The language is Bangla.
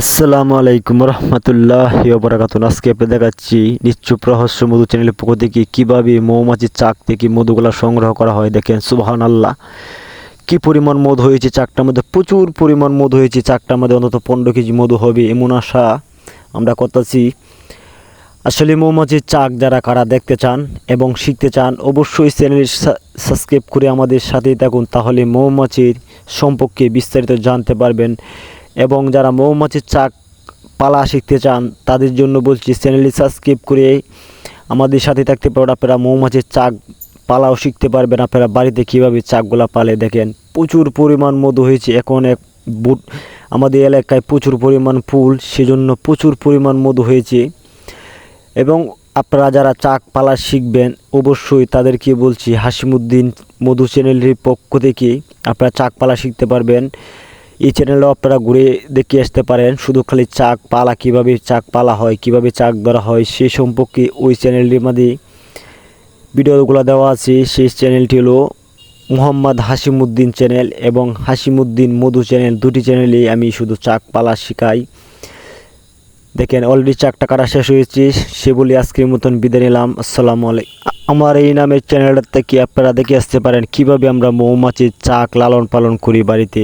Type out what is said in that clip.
আসসালামু আলাইকুম রহমতুল্লাহ বরাকাতুন আজকে আপনি দেখাচ্ছি নিশ্চুপ রহস্য মধু চ্যানেলের পক্ষ থেকে কীভাবে মৌমাছির চাক থেকে মধুগুলা সংগ্রহ করা হয় দেখেন সুবাহান আল্লাহ কী পরিমাণ মধু হয়েছে চাকটার মধ্যে? প্রচুর পরিমাণ মধু হয়েছে চাকটার মধ্যে, অন্তত পনেরো কেজি মধু হবে এমন আশা আমরা করতেছি। আসলে মৌমাছির চাক যারা, কারা দেখতে চান এবং শিখতে চান, অবশ্যই চ্যানেল সাবস্ক্রাইব করে আমাদের সাথেই থাকুন, তাহলে মৌমাছির সম্পর্কে বিস্তারিত জানতে পারবেন। এবং যারা মৌমাছির চাক পালা শিখতে চান, তাদের জন্য বলছি চ্যানেলটি সাবস্ক্রাইব করে আমাদের সাথে থাকতে পারেন আপনারা মৌমাছির চাক পালাও শিখতে পারবেন। আপনারা বাড়িতে কীভাবে চাকগুলা পালে দেখেন, প্রচুর পরিমাণ মধু হয়েছে। এখন এক বুট, আমাদের এলাকায় প্রচুর পরিমাণ ফুল, সেজন্য প্রচুর পরিমাণ মধু হয়েছে। এবং আপনারা যারা চাক পালা শিখবেন, অবশ্যই তাদেরকে বলছি হাসিমুদ্দিন মধু চ্যানেলের পক্ষ থেকে আপনারা চাক পালা শিখতে পারবেন। এই চ্যানেলেও আপনারা ঘুরে দেখে আসতে পারেন শুধু খালি চাক পালা কীভাবে চাক পালা হয়, কীভাবে চাক ধরা হয়, সে সম্পর্কে ওই চ্যানেলটির মধ্যে ভিডিওগুলো দেওয়া আছে। সেই চ্যানেলটি হলো মোহাম্মদ হাসিমুদ্দিন চ্যানেল এবং হাসিমুদ্দিন মধু চ্যানেল দুটি চ্যানেলে আমি শুধু চাক পালা শেখাই। দেখেন অলরেডি চাকটা কাটা শেষ হয়েছে, সে বলে আজকের মতন বিদায় নিলাম। আসসালামু আলাইকুম আমার এই নামের চ্যানেলটা থেকে আপনারা দেখে আসতে পারেন কীভাবে আমরা মৌমাছির চাক লালন পালন করি বাড়িতে।